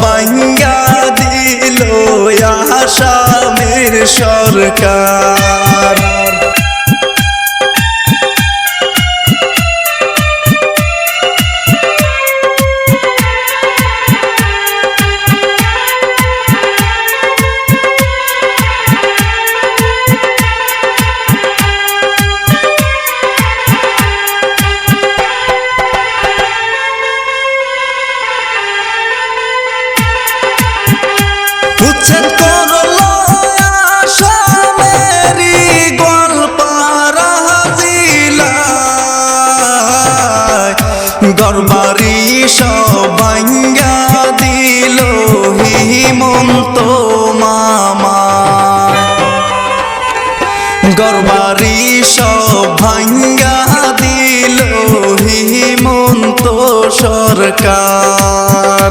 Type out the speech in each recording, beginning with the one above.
ভাঙ্গা দিল আসামের সরকার। ভাঙ্গা দিল হিমন্ত মামা। গড়বাড়ি ভাঙ্গা দিল হিমন্ত সরকার।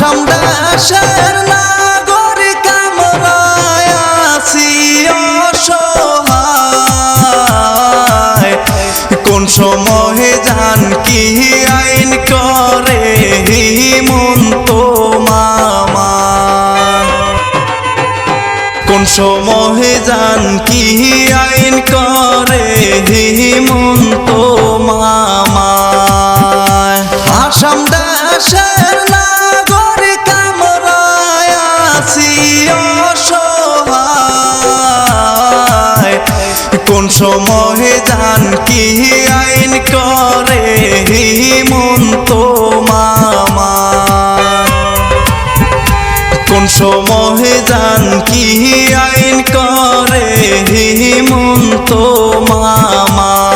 আসাম দেশের নাগরিক কোন সময়ে জান কি আইন করে? হিমন্ত মামা। কোন সময়ে জান কি আইন করে সময়ে কি আইন করে? হিমন্ত মামা। কোন সময়ে কি আইন করে? হিমন্ত মামা।